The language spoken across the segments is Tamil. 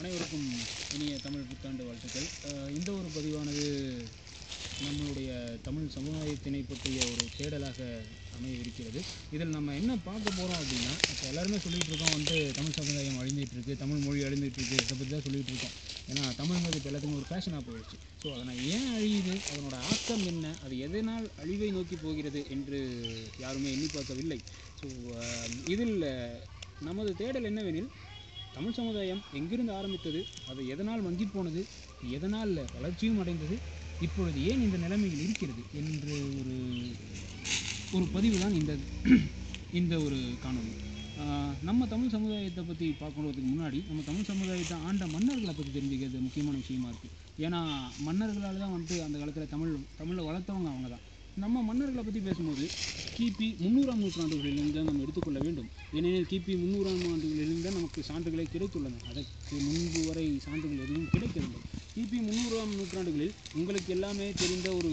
அனைவருக்கும் இனிய தமிழ் புத்தாண்டு வாழ்த்துக்கள். இந்த ஒரு பதிவானது நம்மளுடைய தமிழ் சமுதாயத்தினை பற்றிய ஒரு தேடலாக அமையவிருக்கிறது. இதில் நம்ம என்ன பார்க்க போகிறோம் அப்படின்னா இப்போ எல்லாருமே சொல்லிகிட்டு இருக்கோம் வந்து தமிழ் சமுதாயம் அழிஞ்சிட்ருக்கு தமிழ் மொழி அழிஞ்சிட்ருக்கு இதை பற்றி தான் சொல்லிகிட்டு இருக்கோம். ஏன்னா தமிழ்ங்கிறது இப்போ எல்லாத்துக்கும் ஒரு ஃபேஷனாக போயிடுச்சு. ஸோ அதனால் ஏன் அழியுது அதனோட ஆக்கம் என்ன அது எதனால் அழிவை நோக்கி போகிறது என்று யாருமே எண்ணி பார்க்கவில்லை. ஸோ இதில் நமது தேடல் என்னவெனில் தமிழ் சமுதாயம் எங்கிருந்து ஆரம்பித்தது அது எதனால் மங்கி போனது எதனால் வளர்ச்சியும் அடைந்தது இப்பொழுது ஏன் இந்த நிலைமையில் இருக்கிறது என்று ஒரு ஒரு பதிவு தான் இந்த இந்த ஒரு காணொளி. நம்ம தமிழ் சமுதாயத்தை பற்றி பார்க்கணுறதுக்கு முன்னாடி நம்ம தமிழ் சமுதாயத்தை ஆண்ட மன்னர்களை பற்றி தெரிஞ்சுக்கிறது முக்கியமான விஷயமா இருக்குது ஏன்னா மன்னர்களால் தான் வந்துட்டு அந்த காலத்தில் தமிழ் தமிழை வளர்த்தவங்க அவங்க தான் நம்ம மன்னர்களை பற்றி பேசும்போது கிபி முந்நூறாம் நூற்றாண்டுகளிலிருந்து தான் நம்ம எடுத்துக்கொள்ள வேண்டும். ஏனெனில் கிபி முந்நூறாம் ஆண்டுகளிலிருந்து தான் நமக்கு சான்றுகளை கிடைத்துள்ளன. அதற்கு முன்பு வரை சான்றுகள் எதுவும் கிடைக்கவில்லை. கிபி முந்நூறாம் நூற்றாண்டுகளில் உங்களுக்கு எல்லாமே தெரிந்த ஒரு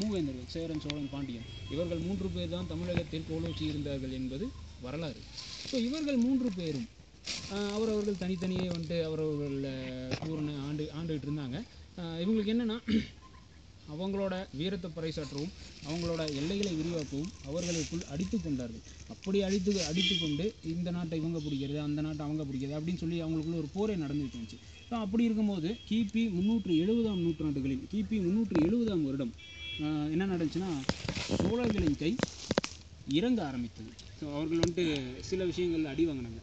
மூவேந்தர்கள் சேரன் சோழன் பாண்டியன். இவர்கள் மூன்று பேர் தான் தமிழகத்தில் கோலோச்சி இருந்தார்கள் என்பது வரலாறு. ஸோ இவர்கள் மூன்று பேரும் அவரவர்கள் தனித்தனியே வந்துட்டு அவரவர்கள் பூரண ஆண்டு ஆண்டுகிட்டு இருந்தாங்க. இவங்களுக்கு என்னென்னா அவங்களோட வீரத்தை பறைசாற்றவும் அவங்களோட எல்லைகளை விரிவாக்கவும் அவர்களுக்குள் அடித்து கொண்டார்கள். அப்படி அடித்து அடித்து கொண்டு இந்த நாட்டை இவங்க பிடிக்கிறது அந்த நாட்டை அவங்க பிடிக்கிறது அப்படின்னு சொல்லி அவங்களுக்குள்ள ஒரு போரே நடந்துட்டு இருந்துச்சு ஸோ அப்படி இருக்கும்போது கிபி முந்நூற்று எழுபதாம் நூற்றாண்டுகளில் கிபி முந்நூற்று எழுபதாம் வருடம் என்ன நடந்துச்சுன்னா சோழர்களின் கை இறங்க ஆரம்பித்தது. ஸோ அவர்கள் வந்துட்டு சில விஷயங்கள்ல அடி வாங்கினாங்க.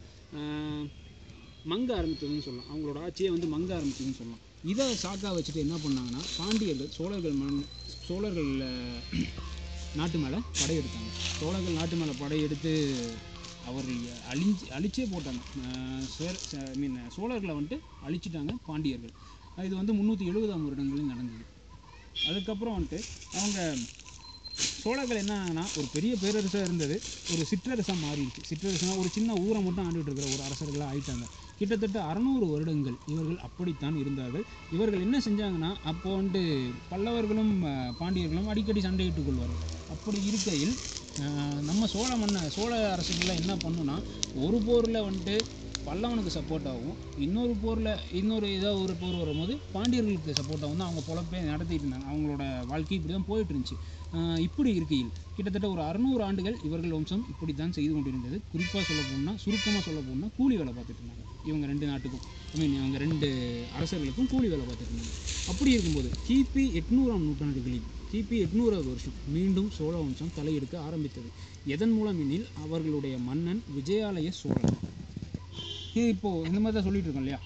மங்க ஆரம்பித்ததுன்னு சொல்லலாம். அவங்களோட ஆட்சியை வந்து மங்க ஆரம்பித்ததுன்னு சொல்லலாம். இதை சாக்கா வச்சுட்டு என்ன பண்ணாங்கன்னா பாண்டியர்கள் சோழர்கள் மண் சோழர்கள் நாட்டு மேலே படையெடுத்தாங்க சோழர்கள் நாட்டு மேலே படையெடுத்து அவர்கள் அழிஞ்சு அழிச்சே போட்டாங்க. அஹ், ஐ மீன் சோழர்களை வந்துட்டு அழிச்சிட்டாங்க பாண்டியர்கள். இது வந்து முந்நூற்றி எழுபதாம் வருடங்களில் நடந்தது. அதுக்கப்புறம் வந்துட்டு அவங்க சோழர்கள் என்ன ஆனாங்கன்னா ஒரு பெரிய பேரரசாக இருந்தது. ஒரு சிற்றரசாக மாறிடுச்சு. சிற்றரசுனா ஒரு சின்ன ஊரை மட்டும் ஆண்டுகிட்டு இருக்கிற ஒரு அரசர்களாக ஆயிட்டாங்க. கிட்டத்தட்ட அறநூறு வருடங்கள் இவர்கள் அப்படித்தான் இருந்தார்கள். இவர்கள் என்ன செஞ்சாங்கன்னா அப்போ வந்துட்டு பல்லவர்களும் பாண்டியர்களும் அடிக்கடி சண்டையிட்டுக் கொள்வார்கள். அப்படி இருக்கையில் நம்ம சோழ மன்ன சோழ அரசுகள்லாம் என்ன பண்ணுன்னா ஒரு போரில் வந்துட்டு பல்லவனுக்கு சப்போர்ட்டாகவும் இன்னொரு போரில் இன்னொரு ஏதாவது ஒரு போர் வரும்போது பாண்டியர்களுக்கு சப்போர்ட்டாகவும் தான் அவங்க பொழப்பே நடத்திட்டு இருந்தாங்க. அவங்களோட வாழ்க்கை இப்படி தான் போயிட்டு இருந்துச்சு. இப்படி இருக்கையில் கிட்டத்தட்ட ஒரு அறுநூறு ஆண்டுகள் இவர்கள் வம்சம் இப்படி தான் செய்து கொண்டிருந்தது. குறிப்பாக சொல்ல போகணும்னா சுருக்கமாக சொல்ல போகணும்னா கூலி வேலை பார்த்துட்டு இருந்தாங்க. இவங்க ரெண்டு நாட்டுக்கும் ஐ மீன் இவங்க ரெண்டு அரசர்களுக்கும் கூலி வேலை பார்த்துட்டு இருந்தாங்க. அப்படி இருக்கும்போது கிபி எட்நூறாம் நூற்றாண்டுகளில் கிபி எட்நூறாவது வருஷம் மீண்டும் சோழ வம்சம் தலையெடுக்க ஆரம்பித்தது. எதன் மூலம் எனில் அவர்களுடைய மன்னன் விஜயாலய சோழன். இது இப்போது இந்த மாதிரி தான் சொல்லிட்டு இருக்கோம் இல்லையா?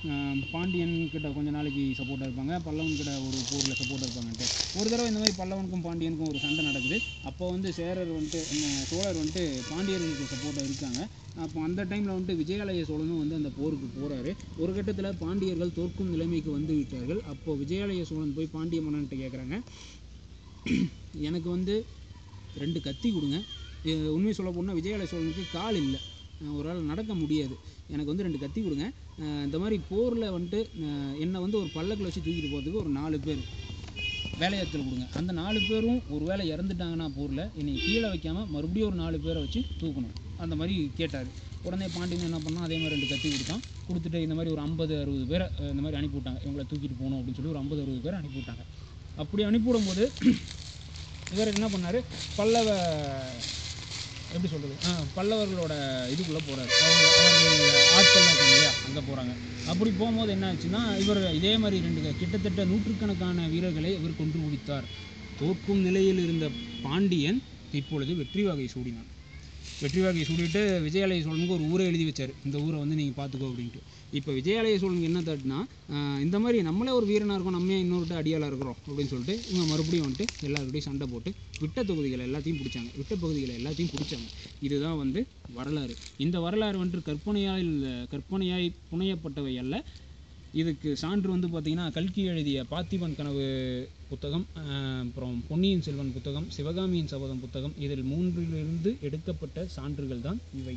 பாண்டியன் கிட்ட கொஞ்ச நாளைக்கு சப்போர்ட்டாக இருப்பாங்க. பல்லவன் கிட்ட ஒரு போரில் சப்போர்ட்டாக இருப்பாங்கன்ட்டு ஒரு தடவை இந்த மாதிரி பல்லவனுக்கும் பாண்டியனுக்கும் ஒரு சண்டை நடக்குது. அப்போ வந்து சேரர் வந்துட்டு சோழர் வந்துட்டு பாண்டியர்களுக்கு சப்போர்ட்டாக இருக்காங்க. அப்போ அந்த டைமில் வந்துட்டு விஜயாலய சோழனும் வந்து அந்த போருக்கு போகிறாரு ஒரு கட்டத்தில் பாண்டியர்கள் தோற்கும் நிலைமைக்கு வந்து விட்டார்கள். அப்போ விஜயாலய சோழன் போய் பாண்டிய மன்னன்கிட்ட கேட்குறாங்க எனக்கு வந்து ரெண்டு கத்தி கொடுங்க. உண்மை சொல்ல போனால் விஜயாலய சோழனுக்கு கால் இல்லை. ஒரு ஆள் நடக்க முடியாது. எனக்கு வந்து ரெண்டு கத்தி கொடுங்க. இந்த மாதிரி போரில் வந்துட்டு என்னை வந்து ஒரு பல்லக்கில் வச்சு தூக்கிட்டு போகிறதுக்கு ஒரு நாலு பேர் வேலையாட்கள் கொடுங்க. அந்த நாலு பேரும் ஒரு வேளை இறந்துட்டாங்கன்னா போரில் என்னை கீழே வைக்காமல் மறுபடியும் ஒரு நாலு பேரை வச்சு தூக்கணும். அந்த மாதிரி கேட்டார். உடனே பாண்டியன் என்ன பண்ணால் அதே மாதிரி ரெண்டு கத்தி கொடுத்தான். கொடுத்துட்டு இந்த மாதிரி ஒரு ஐம்பது அறுபது பேரை இந்த மாதிரி அனுப்பிவிட்டாங்க. இவங்களை தூக்கிட்டு போகணும் அப்படின்னு சொல்லி ஒரு ஐம்பது அறுபது பேரை அனுப்பிவிட்டாங்க. அப்படி அனுப்பிவிடும்போது இவர் என்ன பண்ணார்? பல்லவ எப்படி சொல்கிறது பல்லவர்களோட இதுக்குள்ளே போகிறாரு அவங்க ஆட்கள்லாம் இருக்காங்க இல்லையா? அங்கே போகிறாங்க அப்படி போகும்போது என்ன ஆச்சுன்னா இவர் இதே மாதிரி ரெண்டு கிட்டத்தட்ட நூற்றுக்கணக்கான வீரர்களை இவர் கொன்று குவித்தார். தோற்கும் நிலையில் இருந்த பாண்டியன் இப்பொழுது வெற்றி வகை சூடினான். வெற்றி வாகை விஜயாலய சோழனுக்கு ஒரு ஊரை எழுதி வச்சார். இந்த ஊரை வந்து நீங்கள் பார்த்துக்கோ அப்படின்ட்டு. இப்போ விஜயாலய சோழனுக்கு என்ன தட்டுனா இந்த மாதிரி நம்மளே ஒரு வீரனாக இருக்கோம் நம்ம ஏன் இன்னொருட்ட அடியாளாக இருக்கிறோம் அப்படின்னு சொல்லிட்டு இவங்க மறுபடியும் வந்துட்டு எல்லாருக்கிட்டையும் சண்டை போட்டு விட்ட தொகுதிகளை எல்லாத்தையும் பிடிச்சாங்க. விட்ட பகுதிகளை எல்லாத்தையும் பிடிச்சாங்க. இதுதான் வந்து வரலாறு. இந்த வரலாறு வந்துட்டு கற்பனையால் கற்பனையாய் புனையப்பட்டவை அல்ல. இதுக்கு சான்று வந்து பார்த்திங்கன்னா கல்கி எழுதிய பாத்திபன் கனவு புத்தகம் அப்புறம் பொன்னியின் செல்வன் புத்தகம் சிவகாமியின் சபதம் புத்தகம் இதில் மூன்றிலிருந்து எடுக்கப்பட்ட சான்றுகள் தான் இவை.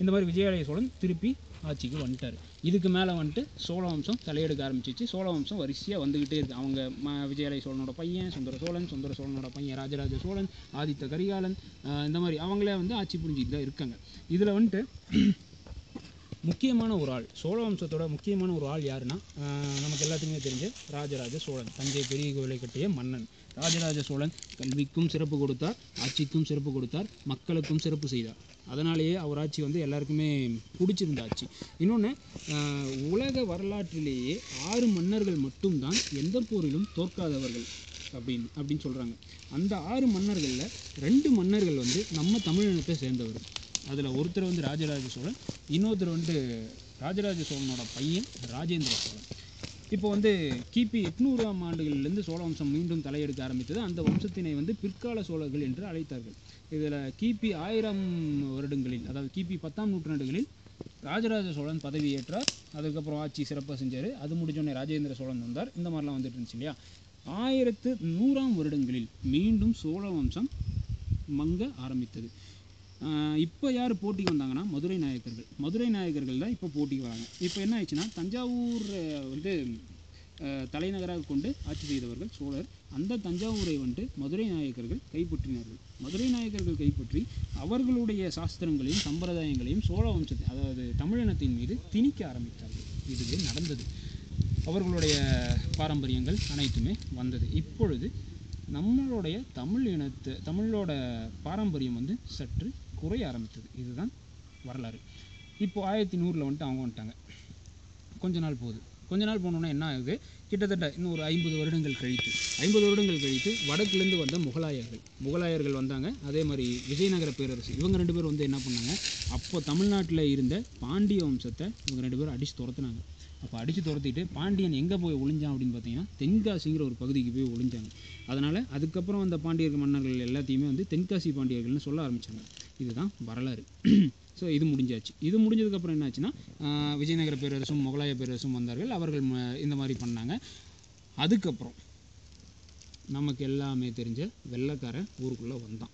இந்த மாதிரி விஜயாலய சோழன் திருப்பி ஆட்சிக்கு வந்துட்டார். இதுக்கு மேலே வந்துட்டு சோழ வம்சம் தலையெடுக்க ஆரம்பிச்சிச்சு. சோழ வம்சம் வரிசையாக வந்துக்கிட்டே இருக்குது அவங்க ம விஜயாலய சோழனோட பையன் சுந்தர சோழன் சுந்தர சோழனோட பையன் ராஜராஜ சோழன் ஆதித்த கரிகாலன் இந்த மாதிரி அவங்களே வந்து ஆட்சி புரிஞ்சிக்கிட்டு தான் இருக்காங்க. இதில் வந்துட்டு முக்கியமான ஒரு ஆள் சோழ வம்சத்தோட முக்கியமான ஒரு ஆள் யாருன்னா நமக்கு எல்லாத்துக்குமே தெரிஞ்ச ராஜராஜ சோழன் தஞ்சை பெரிய கோவிலை கட்டிய மன்னன். ராஜராஜ சோழன் கல்விக்கும் சிறப்பு கொடுத்தார் ஆட்சிக்கும் சிறப்பு கொடுத்தார் மக்களுக்கும் சிறப்பு செய்தார். அதனாலேயே அவர் ஆட்சி வந்து எல்லாருக்குமே பிடிச்சிருந்த ஆட்சி இன்னொன்று உலக வரலாற்றிலேயே ஆறு மன்னர்கள் மட்டும்தான் எந்த போரிலும் தோற்காதவர்கள் அப்படின்னு அப்படின்னு சொல்கிறாங்க அந்த ஆறு மன்னர்களில் ரெண்டு மன்னர்கள் வந்து நம்ம தமிழினத்தை சேர்ந்தவர் அதில் ஒருத்தர் வந்து ராஜராஜ சோழன் இன்னொருத்தர் வந்து ராஜராஜ சோழனோட பையன் ராஜேந்திர சோழன். இப்போ வந்து கிபி எட்நூறாம் ஆண்டுகளிலிருந்து சோழ வம்சம் மீண்டும் தலையெடுக்க ஆரம்பித்தது. அந்த வம்சத்தினை வந்து பிற்கால சோழர்கள் என்று அழைத்தார்கள். இதில் கிபி ஆயிரம் வருடங்களில் அதாவது கிபி பத்தாம் நூற்றாண்டுகளில் ராஜராஜ சோழன் பதவியேற்றார். அதுக்கப்புறம் ஆட்சி சிறப்பாக செஞ்சார். அது முடிஞ்சோடனே ராஜேந்திர சோழன் வந்தார். இந்த மாதிரிலாம் வந்துட்டு இருந்துச்சு இல்லையா? ஆயிரத்து நூறாம் வருடங்களில் மீண்டும் சோழ வம்சம் மங்க ஆரம்பித்தது. இப்போ யார் போட்டிக்கு வந்தாங்கன்னா மதுரை நாயக்கர்கள். மதுரை நாயக்கர்கள் தான் இப்போ போட்டிக்கு வராங்க. இப்போ என்ன ஆயிடுச்சுன்னா தஞ்சாவூர் வந்து தலைநகராக கொண்டு ஆட்சி செய்தவர்கள் சோழர் அந்த தஞ்சாவூரை வந்து மதுரை நாயக்கர்கள் கைப்பற்றினார்கள். மதுரை நாயக்கர்கள் கைப்பற்றி அவர்களுடைய சாஸ்திரங்களையும் சம்பிரதாயங்களையும் சோழ வம்சத்தை அதாவது தமிழினத்தின் மீது திணிக்க ஆரம்பித்தார்கள். இதுவே நடந்தது. அவர்களுடைய பாரம்பரியங்கள் அனைத்துமே வந்தது. இப்பொழுது நம்மளுடைய தமிழ் இனத்து தமிழோட பாரம்பரியம் வந்து சற்று குறைய ஆரம்பித்தது. இதுதான் வரலாறு. இப்போ ஆயிரத்தி நூறில் வந்துட்டு அவங்க வந்துட்டாங்க. கொஞ்ச நாள் போகுது. கொஞ்ச நாள் போனோன்னா என்ன ஆகுது? கிட்டத்தட்ட இன்னும் ஒரு ஐம்பது வருடங்கள் கழித்து ஐம்பது வருடங்கள் கழித்து வடக்குலேருந்து வந்த முகலாயர்கள் முகலாயர்கள் வந்தாங்க. அதே மாதிரி விஜயநகர பேரரசு இவங்க ரெண்டு பேரும் வந்து என்ன பண்ணாங்க? அப்போ தமிழ்நாட்டில் இருந்த பாண்டிய வம்சத்தை இவங்க ரெண்டு பேரும் அடித்து துரத்துனாங்க. அப்போ அடித்து துரத்திட்டு பாண்டியன் எங்கே போய் ஒளிஞ்சான் அப்படின்னு பார்த்தீங்கன்னா தென்காசிங்கிற ஒரு பகுதிக்கு போய் ஒளிஞ்சாங்க. அதனால் அதுக்கப்புறம் அந்த பாண்டியர்கள் மன்னர்கள் எல்லாத்தையுமே வந்து தென்காசி பாண்டியர்கள்னு சொல்ல ஆரம்பித்தாங்க இதுதான் வரலாறு. ஸோ இது முடிஞ்சாச்சு. இது முடிஞ்சதுக்கப்புறம் என்னாச்சுன்னா விஜயநகர பேரரசும் முகலாய பேரரசும் வந்தார்கள். அவர்கள் இந்த மாதிரி பண்ணாங்க. அதுக்கப்புறம் நமக்கு எல்லாமே தெரிஞ்ச வெள்ளைக்காரன் ஊருக்குள்ளே வந்தான்.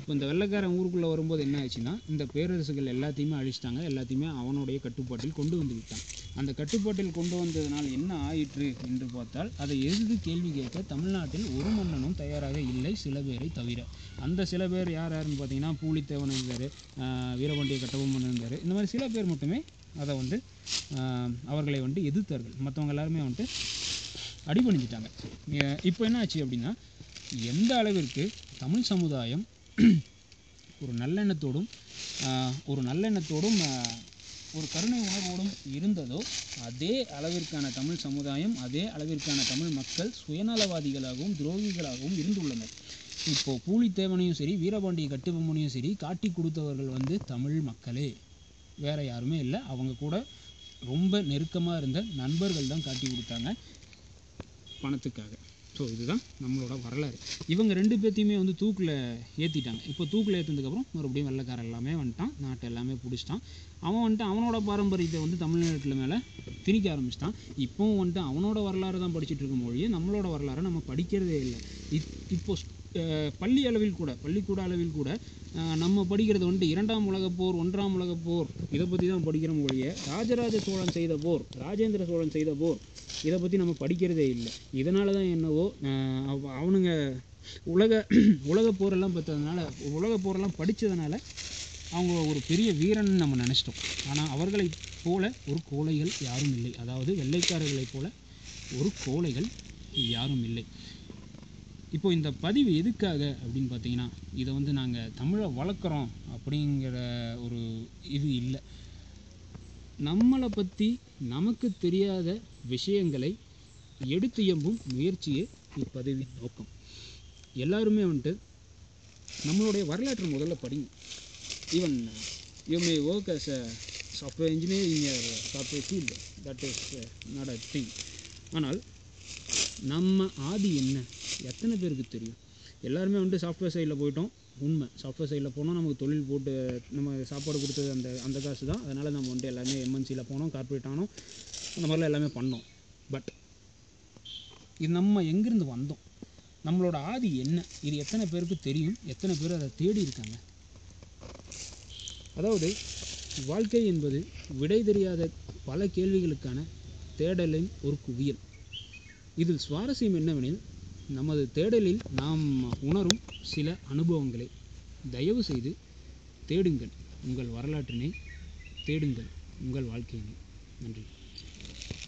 இப்போ இந்த வெள்ளைக்காரன் ஊருக்குள்ளே வரும்போது என்ன ஆச்சுன்னா இந்த பேரரசுகள் எல்லாத்தையுமே அழிச்சிட்டாங்க. எல்லாத்தையுமே அவனுடைய கட்டுப்பாட்டில் கொண்டு வந்து விட்டான். அந்த கட்டுப்பாட்டில் கொண்டு வந்ததனால் என்ன ஆயிற்று என்று பார்த்தால் அதை எதிர்த்து கேள்வி கேட்க தமிழ்நாட்டில் ஒரு மன்னனும் தயாராக இல்லை சில பேரை தவிர. அந்த சில பேர் யார் யாருன்னு பார்த்தீங்கன்னா பூலித்தேவன் இருந்தார் வீரபாண்டிய கட்டபொம்மன் இருந்தார். இந்த மாதிரி சில பேர் மட்டுமே அதை வந்து அவர்களை வந்து எதிர்த்தார்கள். மற்றவங்க எல்லாருமே வந்துட்டு அடிபணிஞ்சிட்டாங்க. இப்போ என்ன ஆச்சு அப்படின்னா எந்த அளவிற்கு தமிழ் சமுதாயம் ஒரு நல்லெண்ணத்தோடும் ஒரு நல்லெண்ணத்தோடும் ஒரு கருணை உணர்வோடும் இருந்ததோ அதே அளவிற்கான தமிழ் சமுதாயம் அதே அளவிற்கான தமிழ் மக்கள் சுயநலவாதிகளாகவும் துரோகிகளாகவும் இருந்துள்ளனர். இப்போ பூலித்தேவனையும் சரி வீரபாண்டிய கட்டுபொம்மனையும் சரி காட்டி கொடுத்தவர்கள் வந்து தமிழ் மக்களே. வேற யாருமே இல்லை. அவங்க கூட ரொம்ப நெருக்கமாக இருந்த நண்பர்கள் தான் காட்டி கொடுத்தாங்க பணத்துக்காக. ஸோ இதுதான் நம்மளோட வரலாறு. இவங்க ரெண்டு பேர்த்தையுமே வந்து தூக்கில் ஏற்றிட்டாங்க இப்போ தூக்கில் ஏற்றினதுக்கப்புறம் மறுபடியும் வெள்ளைக்காரன் எல்லாமே வந்துட்டான். நாட்டை எல்லாமே பிடிச்சிட்டான். அவன் வந்துட்டு அவனோட பாரம்பரியத்தை வந்து தமிழ்நாட்டில் மேலே திணிக்க ஆரம்பிச்சிட்டான். இப்போவும் வந்துட்டு அவனோட வரலாறு தான் படிச்சுட்டு இருக்கும் மொழியே நம்மளோட வரலாறை நம்ம படிக்கிறதே இல்லை. இப் இப்போ பள்ளி அளவில் கூட பள்ளிக்கூட அளவில் கூட நம்ம படிக்கிறது வந்துட்டு இரண்டாம் உலகப் போர் ஒன்றாம் உலகப் போர். இதை பற்றி தான் படிக்கிற ஒழிய ராஜராஜ சோழன் செய்த போர் ராஜேந்திர சோழன் செய்த போர் இதை பற்றி நம்ம படிக்கிறதே இல்லை. இதனால தான் என்னவோ அவ- அவனுங்க உலக உலக போரெல்லாம் பார்த்ததுனால உலக போரெல்லாம் படித்ததுனால அவங்க ஒரு பெரிய வீரன் நம்ம நினச்சிட்டோம். ஆனால் அவர்களைப் போல ஒரு கோழைகள் யாரும் இல்லை. அதாவது வெள்ளைக்காரர்களைப் போல ஒரு கோழைகள் யாரும் இல்லை. இப்போ இந்த பதிவு எதுக்காக அப்படின்னு பார்த்தீங்கன்னா இதை வந்து நாங்கள் தமிழை வளர்க்குறோம் அப்படிங்கிற ஒரு இது இல்லை. நம்மளை பற்றி நமக்கு தெரியாத விஷயங்களை எடுத்து எம்பும் முயற்சியே இப்பதிவின் நோக்கம். எல்லாருமே வந்துட்டு நம்மளுடைய வரலாற்று முதல்ல படிங்க. Even you may work as a software engineer in software field that is not a thing ஆனால் நம்ம ஆதி என்ன? எத்தனை பேருக்கு தெரியும்? எல்லாருமே வந்துட்டு சாஃப்ட்வேர் சைடில் போயிட்டோம். உண்மை. சாஃப்ட்வேர் சைடில் போனோம். நமக்கு தொழில் போட்டு நம்ம சாப்பாடு கொடுத்தது அந்த அந்த காசு தான் அதனால் நம்ம வந்துட்டு எல்லாமே எம்என்சியில் போனோம். கார்ப்பரேட் ஆனோம். அந்த மாதிரிலாம் எல்லாமே பண்ணோம். பட் இது நம்ம எங்கேருந்து வந்தோம்? நம்மளோட ஆதி என்ன? இது எத்தனை பேருக்கு தெரியும்? எத்தனை பேர் அதை தேடி இருக்காங்க? அதாவது வாழ்க்கை என்பது விடை தெரியாத பல கேள்விகளுக்கான தேடலின் ஒரு குவியல். இதில் சுவாரஸ்யம் என்னவெனில் நமது தேடலில் நாம் உணரும் சில அனுபவங்களை தயவு செய்து தேடுங்கள். உங்கள் வரலாற்றினை தேடுங்கள். உங்கள் வாழ்க்கையினை. நன்றி.